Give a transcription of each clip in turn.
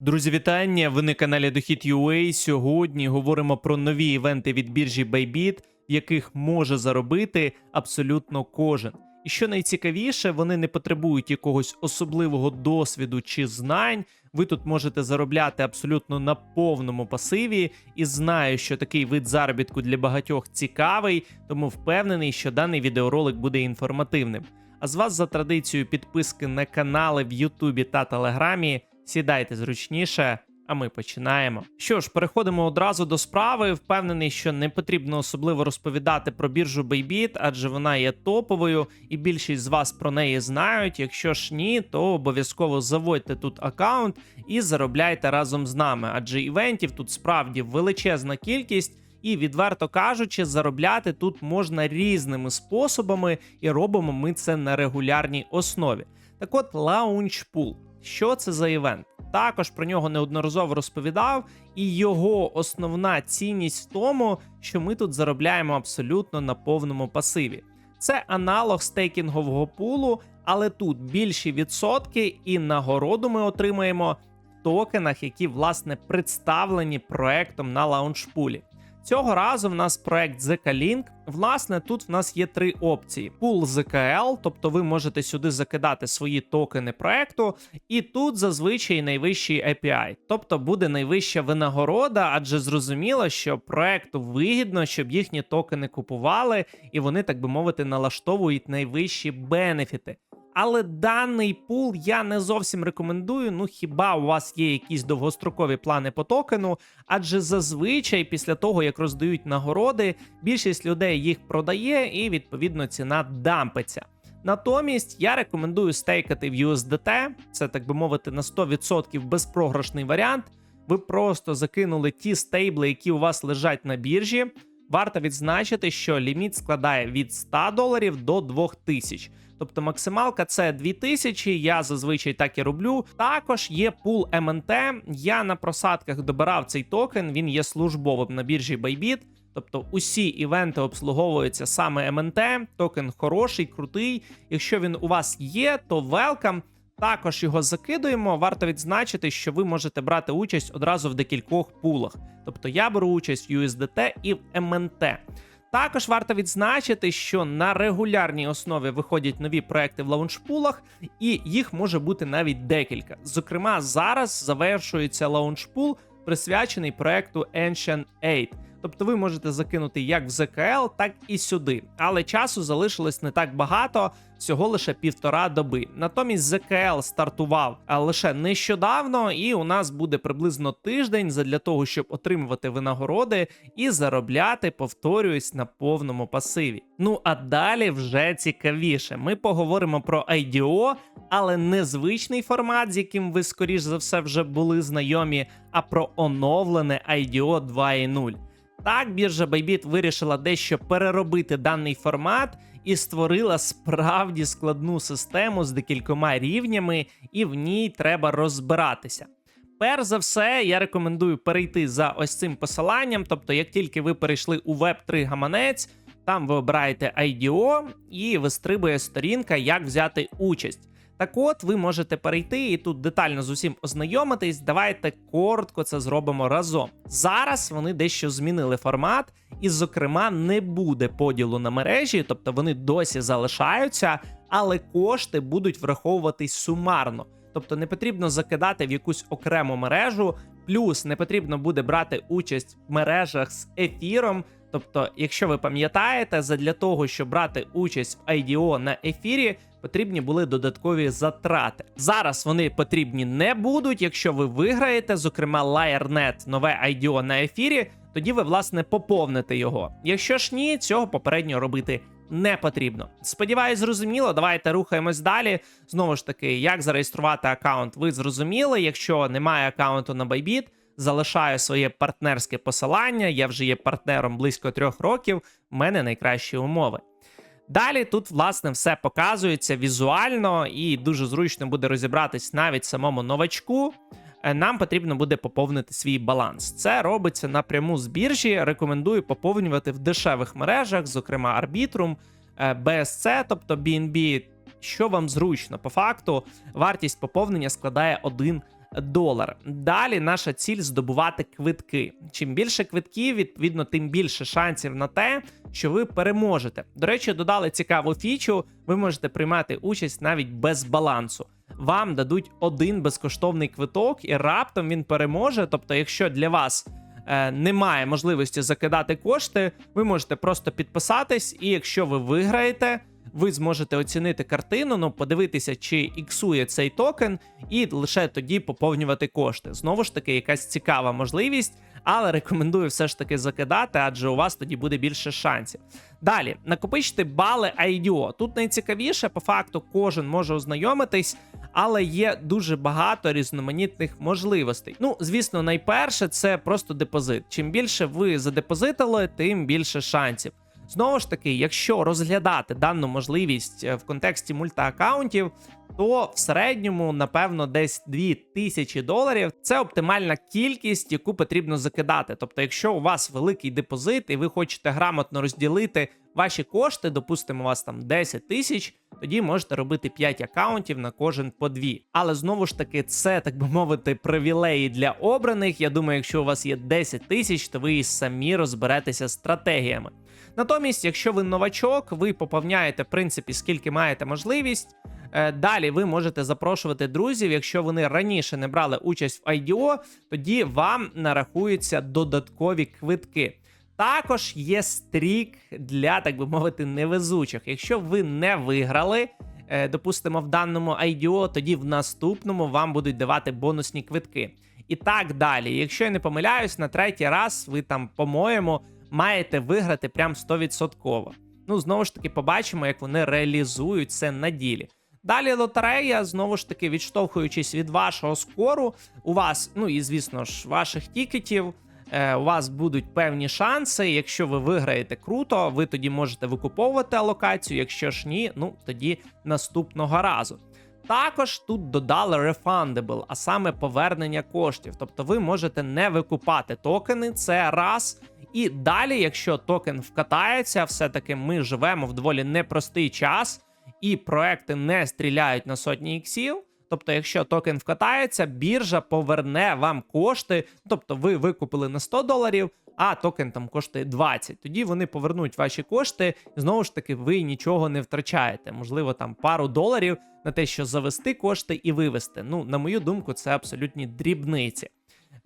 Друзі, вітання! Ви на каналі Дохід UA. Сьогодні говоримо про нові івенти від біржі Bybit, в яких може заробити абсолютно кожен. І що найцікавіше, вони не потребують якогось особливого досвіду чи знань. Ви тут можете заробляти абсолютно на повному пасиві, і знаю, що такий вид заробітку для багатьох цікавий, тому впевнений, що даний відеоролик буде інформативним. А з вас за традицією підписки на канали в Ютубі та Телеграмі. Сідайте зручніше, а ми починаємо. Що ж, переходимо одразу до справи. Впевнений, що не потрібно особливо розповідати про біржу Bybit, адже вона є топовою, і більшість з вас про неї знають. Якщо ж ні, то обов'язково заводьте тут аккаунт і заробляйте разом з нами, адже івентів тут справді величезна кількість. І відверто кажучи, заробляти тут можна різними способами, і робимо ми це на регулярній основі. Так от, Launchpool. Що це за івент? Також про нього неодноразово розповідав, і його основна цінність в тому, що ми тут заробляємо абсолютно на повному пасиві. Це аналог стейкінгового пулу, але тут більші відсотки, і нагороду ми отримаємо в токенах, які власне представлені проектом на лаунчпулі. Цього разу в нас проект ZK-Link. Власне, тут в нас є три опції: Pool ZKL, тобто ви можете сюди закидати свої токени проекту, і тут зазвичай найвищий API, тобто буде найвища винагорода, адже зрозуміло, що проекту вигідно, щоб їхні токени купували, і вони, так би мовити, налаштовують найвищі бенефіти. Але даний пул я не зовсім рекомендую. Ну хіба у вас є якісь довгострокові плани по токену? Адже зазвичай, після того як роздають нагороди, більшість людей їх продає, і відповідно ціна дампиться. Натомість я рекомендую стейкати в USDT, це так би мовити, на 100% безпрограшний варіант. Ви просто закинули ті стейбли, які у вас лежать на біржі. Варто відзначити, що ліміт складає від 100 доларів до 2000. Тобто максималка це 2000, я зазвичай так і роблю. Також є пул МНТ. Я на просадках добирав цей токен, він є службовим на біржі Bybit. Тобто усі івенти обслуговуються саме МНТ. Токен хороший, крутий. Якщо він у вас є, то welcome. Також його закидуємо. Варто відзначити, що ви можете брати участь одразу в декількох пулах. Тобто я беру участь в USDT і в МНТ. Також варто відзначити, що на регулярній основі виходять нові проекти в лаунчпулах, і їх може бути навіть декілька. Зокрема, зараз завершується лаунчпул, присвячений проекту Ancient 8. Тобто ви можете закинути як в ЗКЛ, так і сюди. Але часу залишилось не так багато, всього лише півтора доби. Натомість ЗКЛ стартував лише нещодавно, і у нас буде приблизно тиждень для того, щоб отримувати винагороди і заробляти, повторююсь, на повному пасиві. Ну а далі вже цікавіше. Ми поговоримо про IDO, але не звичний формат, з яким ви, скоріш за все, вже були знайомі, а про оновлене IDO 2.0. Так, біржа Bybit вирішила дещо переробити даний формат і створила справді складну систему з декількома рівнями, і в ній треба розбиратися. Перш за все, я рекомендую перейти за ось цим посиланням. Тобто, як тільки ви перейшли у Web3 гаманець, там ви обираєте IDO і вистрибує сторінка, як взяти участь. Так от, ви можете перейти і тут детально з усім ознайомитись. Давайте коротко це зробимо разом. Зараз вони дещо змінили формат, і, зокрема, не буде поділу на мережі, тобто вони досі залишаються, але кошти будуть враховуватись сумарно. Тобто не потрібно закидати в якусь окрему мережу, плюс не потрібно буде брати участь в мережах з ефіром. Тобто, якщо ви пам'ятаєте, задля того, щоб брати участь в IDO на ефірі, потрібні були додаткові затрати. Зараз вони потрібні не будуть. Якщо ви виграєте, зокрема LiarNet, нове IDO на ефірі, тоді ви власне поповните його. Якщо ж ні, цього попередньо робити не потрібно. Сподіваюсь, зрозуміло. Давайте рухаємось далі. Знову ж таки, як зареєструвати аккаунт, ви зрозуміли. Якщо немає аккаунту на Bybit, залишаю своє партнерське посилання. Я вже є партнером близько трьох років. в мене найкращі умови. Далі тут, власне, все показується візуально і дуже зручно буде розібратись навіть самому новачку. Е, Нам потрібно буде поповнити свій баланс. Це робиться напряму з біржі. Рекомендую поповнювати в дешевих мережах, зокрема Arbitrum, е, BSC, тобто BNB. Що вам зручно? По факту вартість поповнення складає 1 долар. Далі наша ціль здобувати квитки. Чим більше квитків, відповідно, тим більше шансів на те, що ви переможете. До речі, додали цікаву фічу. Ви можете приймати участь навіть без балансу. Вам дадуть один безкоштовний квиток, і раптом він переможе. Тобто, якщо для вас е, немає можливості закидати кошти, ви можете просто підписатись, і якщо ви виграєте, ви зможете оцінити картину, ну подивитися, чи іксує цей токен, і лише тоді поповнювати кошти. Знову ж таки, якась цікава можливість, але рекомендую все ж таки закидати, адже у вас тоді буде більше шансів. Далі накопичте бали IDO. Тут найцікавіше, по факту, кожен може ознайомитись. Але є дуже багато різноманітних можливостей. Ну, звісно, найперше це просто депозит. Чим більше ви задепозитили, тим більше шансів. Знову ж таки, якщо розглядати дану можливість е, в контексті мультиаккаунтів, то в середньому, напевно, десь 2000 доларів це оптимальна кількість, яку потрібно закидати. Тобто, якщо у вас великий депозит і ви хочете грамотно розділити ваші кошти, допустимо, у вас там 10 тисяч, тоді можете робити 5 аккаунтів на кожен по дві. Але знову ж таки, це так би мовити, привілеї для обраних. Я думаю, якщо у вас є 10 тисяч, то ви і самі розберетеся з стратегіями. Натомість, якщо ви новачок, ви поповняєте в принципі скільки маєте можливість. Е, Далі ви можете запрошувати друзів. Якщо вони раніше не брали участь в IDO, тоді вам нарахуються додаткові квитки. Також є стрік для, так би мовити, невезучих. Якщо ви не виграли, е, допустимо, в даному IDO, тоді в наступному вам будуть давати бонусні квитки. І так далі. Якщо я не помиляюсь, на третій раз ви там, по-моєму, маєте виграти прям 100%. Ну, знову ж таки, побачимо, як вони реалізують це на ділі. Далі лотерея, знову ж таки, відштовхуючись від вашого скору, у вас, ну і звісно ж, ваших тікетів, е, у вас будуть певні шанси. Якщо ви виграєте круто, ви тоді можете викуповувати алокацію. Якщо ж ні, ну тоді наступного разу. Також тут додали refundable, а саме повернення коштів. Тобто ви можете не викупати токени, це раз. І далі, якщо токен вкатається, все-таки ми живемо в доволі непростий час, і проекти не стріляють на сотні іксів. Тобто, якщо токен вкатається, біржа поверне вам кошти. Тобто, ви викупили на 100 доларів, а токен там коштує 20. Тоді вони повернуть ваші кошти, знову ж таки, ви нічого не втрачаєте. Можливо, там пару доларів на те, що завести кошти і вивести. Ну, на мою думку, це абсолютні дрібниці.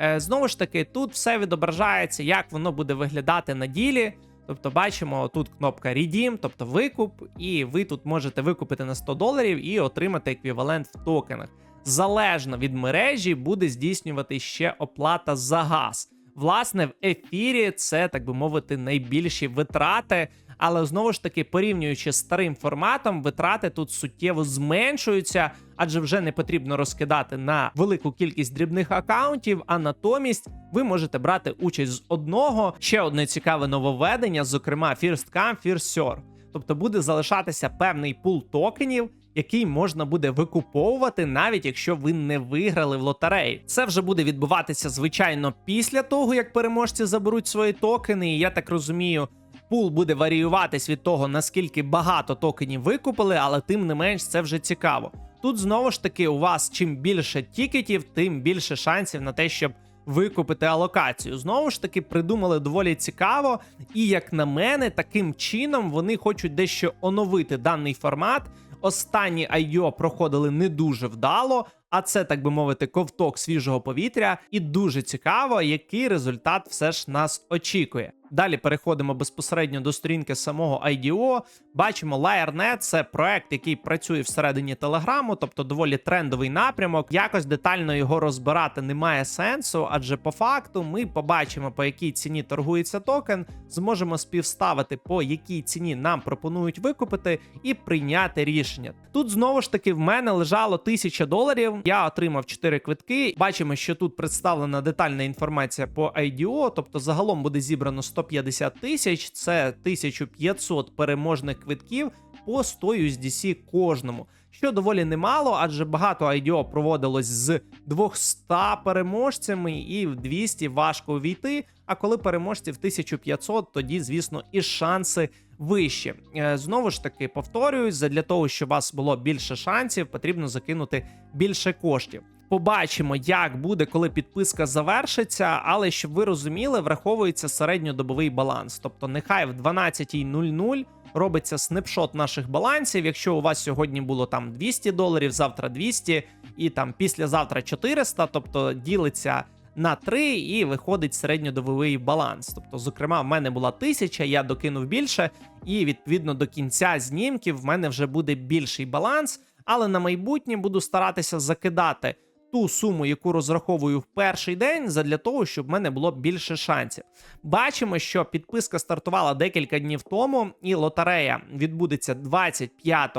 Е, Знову ж таки, тут все відображається, як воно буде виглядати на ділі. Тобто, бачимо тут кнопка Redeem, тобто викуп, і ви тут можете викупити на 100 доларів і отримати еквівалент в токенах. Залежно від мережі буде здійснювати ще оплата за газ. Власне, в ефірі це, так би мовити, найбільші витрати. Але знову ж таки, порівнюючи з старим форматом, витрати тут суттєво зменшуються, адже вже не потрібно розкидати на велику кількість дрібних акаунтів. А натомість ви можете брати участь з одного. Ще одне цікаве нововведення, зокрема, First Come, First Serve. Тобто буде залишатися певний пул токенів, який можна буде викуповувати, навіть якщо ви не виграли в лотереї. Це вже буде відбуватися звичайно після того, як переможці заберуть свої токени. І я так розумію, пул буде варіюватись від того, наскільки багато токенів викупили, але тим не менш це вже цікаво. Тут знову ж таки у вас чим більше тікетів, тим більше шансів на те, щоб викупити алокацію. Знову ж таки, придумали доволі цікаво, і як на мене, таким чином вони хочуть дещо оновити даний формат. Останні IO проходили не дуже вдало, а це, так би мовити, ковток свіжого повітря, і дуже цікаво, який результат все ж нас очікує. Далі переходимо безпосередньо до сторінки самого IDO. Бачимо LayerNet – це проект, який працює всередині Телеграму, тобто доволі трендовий напрямок. Якось детально його розбирати немає сенсу, адже по факту ми побачимо, по якій ціні торгується токен, зможемо співставити, по якій ціні нам пропонують викупити, і прийняти рішення. Тут знову ж таки в мене лежало 1000 доларів. Я отримав 4 квитки. Бачимо, що тут представлена детальна інформація по IDO, тобто загалом буде зібрано 150 тисяч, це 1500 переможних квитків по 100 USDC кожному. Що доволі немало, адже багато IDO проводилось з 200 переможцями, і в 200 важко увійти. А коли переможців 1500, тоді, звісно, і шанси вищі. Е, Знову ж таки, повторююсь, для того, щоб у вас було більше шансів, потрібно закинути більше коштів. Побачимо, як буде, коли підписка завершиться, але щоб ви розуміли, враховується середньодобовий баланс. Тобто, нехай в 12.00 робиться снапшот наших балансів. Якщо у вас сьогодні було там 200 доларів, завтра 200 і там післязавтра 400, тобто ділиться на 3 і виходить середньодобовий баланс. Тобто, зокрема, в мене була 1000, я докинув більше, і відповідно до кінця знімків в мене вже буде більший баланс. Але на майбутнє буду старатися закидати ту суму, яку розраховую в перший день, задля того, щоб в мене було більше шансів. Бачимо, що підписка стартувала декілька днів тому, і лотерея відбудеться 25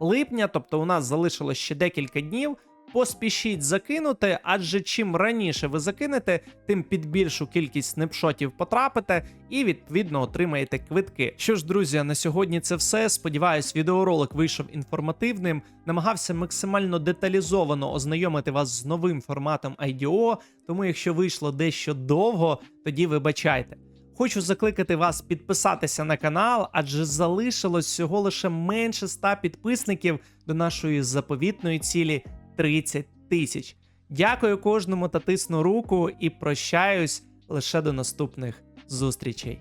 липня, тобто у нас залишилось ще декілька днів. Поспішіть закинути, адже чим раніше ви закинете, тим під більшу кількість снапшотів потрапите і відповідно отримаєте квитки. Що ж, друзі, на сьогодні це все. Сподіваюсь, відеоролик вийшов інформативним. Намагався максимально деталізовано ознайомити вас з новим форматом IDO, тому якщо вийшло дещо довго, тоді вибачайте. Хочу закликати вас підписатися на канал, адже залишилось всього лише менше 100 підписників до нашої заповітної цілі 30 тисяч. Дякую кожному та тисну руку і прощаюсь лише до наступних зустрічей.